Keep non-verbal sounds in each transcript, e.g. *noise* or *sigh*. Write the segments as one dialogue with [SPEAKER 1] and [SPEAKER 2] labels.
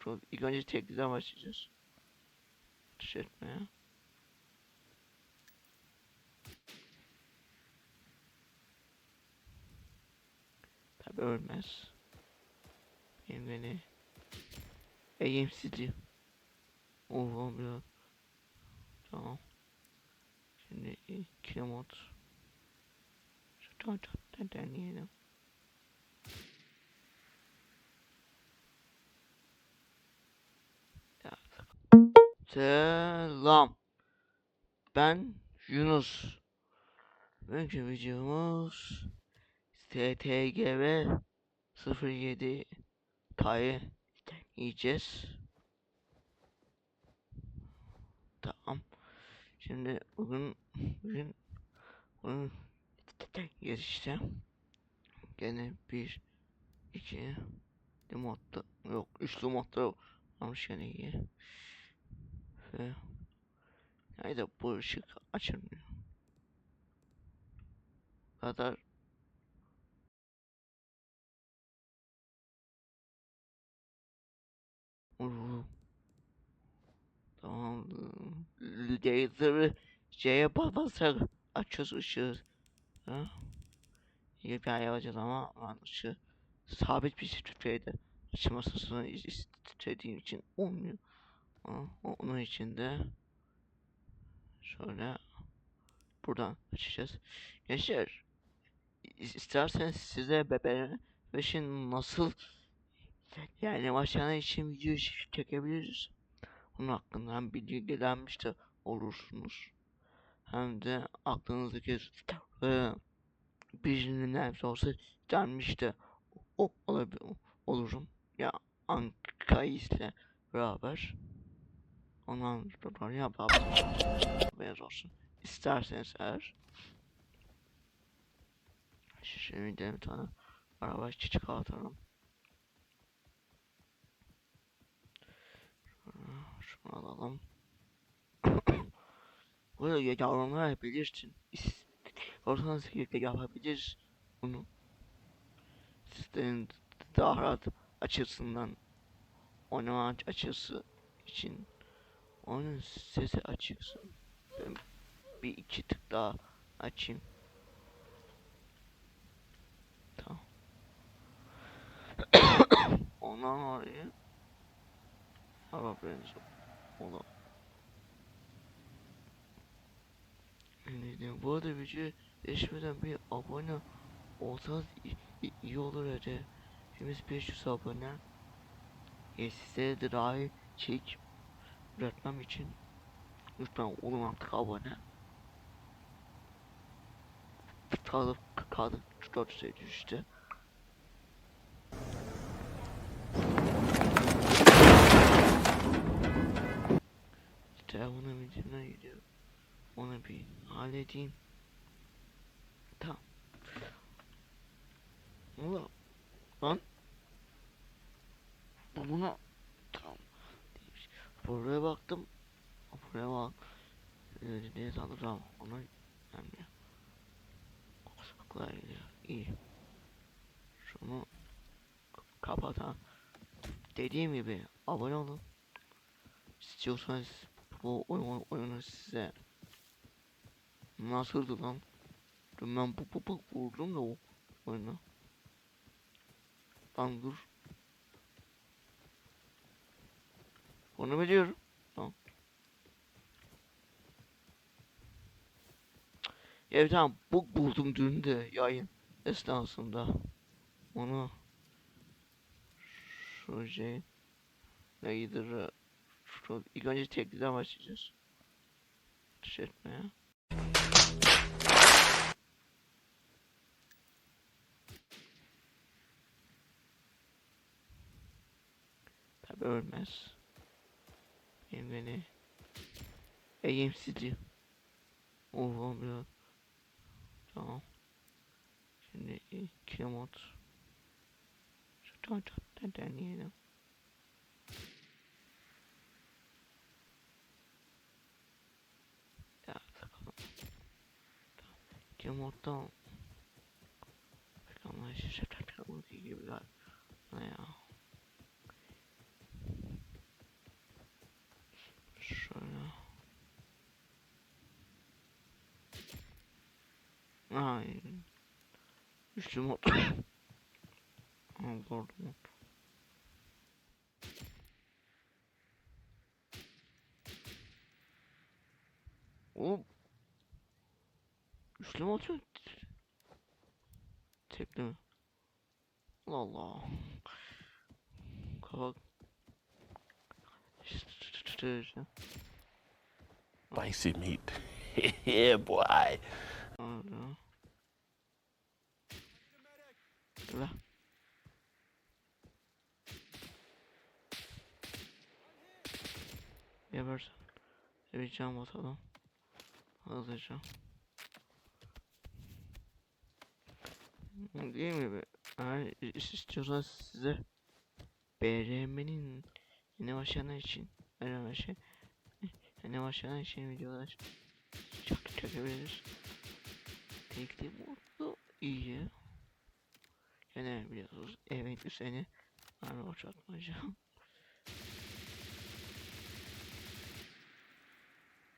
[SPEAKER 1] Pro- İlk önce tekliden başlayacağız. Ateş etmeye. Tabi ölmez. Benim beni eğimsizliğim. Oh biraz. Tamam. Şimdi iki mod. Şu tarafta deneyelim. Selam. Ben Yunus. Bugünkü videomuz STGV 07 K'yı yiyeceğiz. Tamam. Şimdi bugün bugün bugün yarışta gene bir iki modda yok üçlü modda varmış gene iyi. Ve Hayda bu ışık açılmıyor. Kadar Uru. Tamam. Laser'ı C'ye basarak açıyoruz ışığı. Ha? İyi bir yapacağız ama ben ışığı sabit bir şekilde açılmasını istediğim için olmuyor. Onun için de şöyle buradan açacağız. Gençler is- isterseniz size bebeğin beşin nasıl yani başlayan için video çekebiliriz. Bunun hakkında hem bilgilenmiş de olursunuz. Hem de aklınızdaki e, birinin neyse olsa gelmiş de o, olabilir, olurum. Ya Anka'yla beraber ondan sonra ya beraber olsun. İsterseniz eğer Şimdi de bir tane araba çıkartalım. Şunu, şunu alalım. *coughs* Böyle yavrular yapabilirsin. Ortadan sekirde yapabilir bunu. Sizlerin daha rahat açısından oynama aç- açısı için onun sesi açıksın. Ben bir iki tık daha açayım. Tamam. *coughs* Ondan oraya haberiniz olur. Yani bu arada video değişmeden bir abone olsanız iyi olur öyle. Hepimiz 500 abone. E size de çek üretmem için lütfen olun artık abone. Kalıp kalıp 400'e düştü. Telefonun ucuna gidiyor. Onu bir halledeyim. Tamam. Ulan. Lan. Bu buna. Tamam. Değilmiş. Buraya baktım. Buraya bak. Öyle diye sandım tamam. Ona gelmiyor. Kulaklar gidiyor. İyi. Şunu kapat ha. Dediğim gibi abone olun. İstiyorsanız bu oyun, oyunu size nasıldı lan? Ben bu bu bu vurdum da o oyunu. Lan dur. Onu biliyorum. Tamam. Ya bir tane bug buldum dün de yayın esnasında. Onu şey neydir? İlk önce tekliden başlayacağız. Ateş etmeye. Tabi ölmez. Benim beni eğimsizliğim. Oh biraz. Tamam. Şimdi iki mod. Şu tarafta deneyelim. Ya bakalım. Tamam. İki modda Peki ama işte gibi galiba. Ne ya? Üçlü mod. Aa, pardon. Oğlum. Üçlü mod yok. Tekli mi? Allah Allah. Kafa.
[SPEAKER 2] Spicy meat. *laughs* yeah, boy.
[SPEAKER 1] Hala. Dur lan. Gebersen. Bir can basalım. Hızlıca. Değil mi? be? Eğer istiyorsanız size BRM'nin yeni başlayanlar için önemli şey yeni başlayanlar için videolar çok çekebiliriz. Tekli mutlu iyi. Gene biliyorsunuz evet sene ben borç atmayacağım.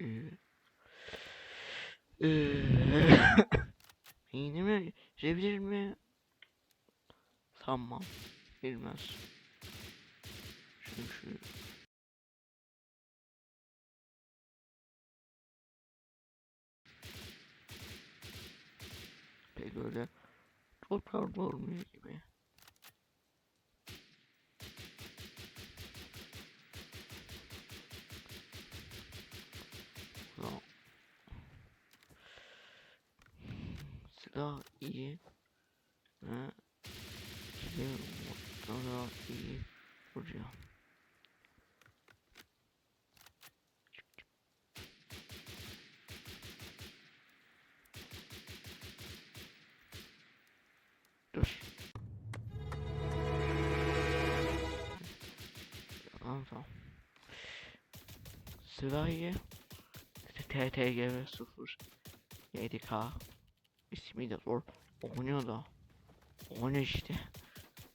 [SPEAKER 1] Ee, *laughs* Yeni mi? Revilir mi? Sanmam. Bilmez. Şunu şu. Pek öyle çok farklı olmuyor gibi. Ulan. Silah iyi. Ve şey mutlaka iyi vuracağım. Tamam iyi. TTGV 0 7K ismi de zor. Okunuyor da. Okunuyor işte.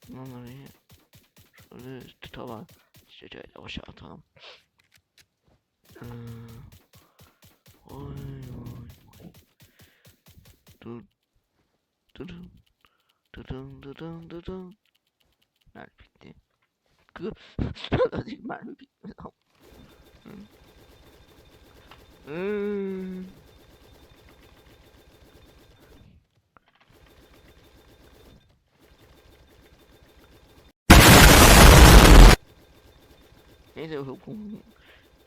[SPEAKER 1] Bunları şöyle tutalım. İşte şöyle başa atalım. Ee, oy oy oy. Dur. Dudum. Dudum dudum dudum. Mermi bitti. Kı. Hadi mermi bitmedi. Hı. Neyse bu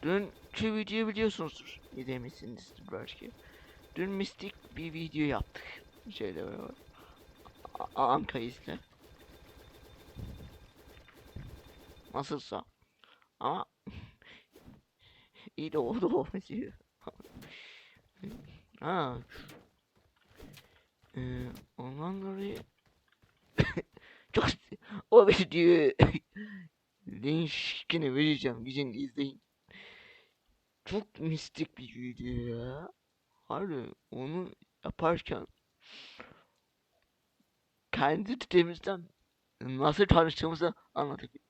[SPEAKER 1] Dünkü videoyu biliyorsunuzdur. İzlemişsinizdir belki. Dün mistik bir video yaptık. Beraber. A- Anka izle. Nasılsa. Ama *laughs* iyi de oldu olmuyor. *laughs* ha. Ee, ondan dolayı *coughs* çok o videoyu *coughs* linkini vereceğim. Gidin izleyin. Çok mistik bir video ya. Harbi onu yaparken kendi titemizden nasıl tanıştığımızı anlatayım.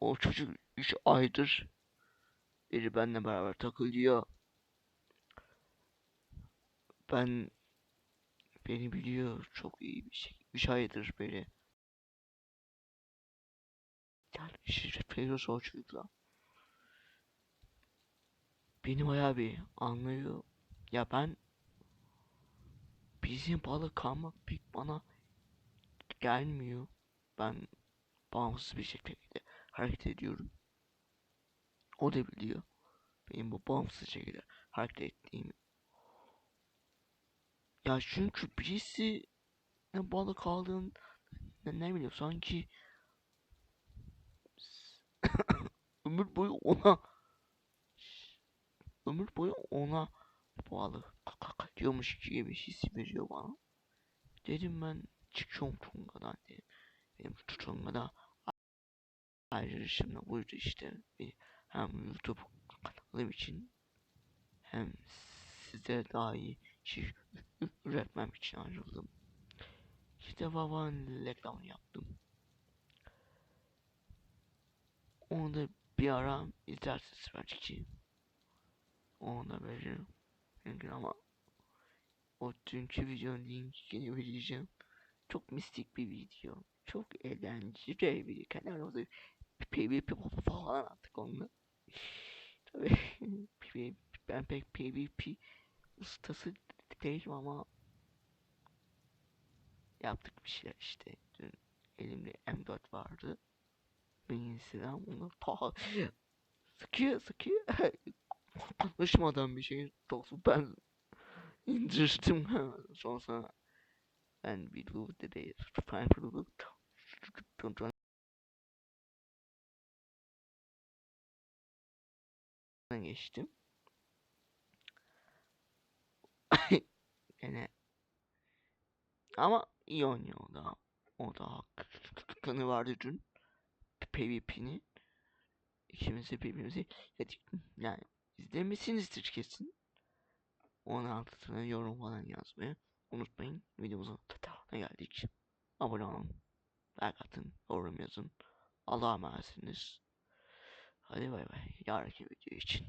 [SPEAKER 1] O çocuk 3 aydır biri benimle beraber takılıyor. Ben beni biliyor çok iyi bir şey. 3 aydır. Yani şirket veriyorsa o çocukla. Beni bayağı bir anlıyor. Ya ben bizim balık kalmak pek bana gelmiyor. Ben bağımsız bir şekilde hareket ediyorum. O da biliyor. Benim bu bağımsız şekilde hareket ettiğimi. Ya çünkü birisi ne balık aldığın ne, ne bileyim sanki *coughs* ömür boyu ona ömür boyu ona bağlı diyormuş gibi his veriyor bana. Dedim ben çıkıyorum Tunga'dan dedim. Benim Tunga'da ayrılışım da buydu işte. Bir, hem YouTube kanalım için hem size daha iyi şey *laughs* üretmem için ayrıldım. İşte babanın reklamını yaptım. Onu da bir ara izlersiniz belki. Onu da veririm. Çünkü ama o dünkü videonun linkini vereceğim. çok mistik bir video. Çok eğlenceli bir kanal oldu. PvP falan attık onunla. Tabii *laughs* ben pek PvP ustası değilim ama yaptık bir şeyler işte. Dün elimde M4 vardı. Benim silahım onu ta sıkıyor sıkıyor. *laughs* Konuşmadan bir şey olsun ben indirdim sonra ben bir bu dedi ben geçtim. Gene ama iyi oynuyor o da. O da hakkını vardı dün. PvP'nin. İkimiz de birbirimizi yedik. Yani izlemişsinizdir kesin. 16'sına yorum falan yazmayı unutmayın. Videomuzun tatavına geldik. Abone olun. Like atın. Yorum yazın. Allah'a emanetsiniz. Hadi bay bay. Yarınki video için.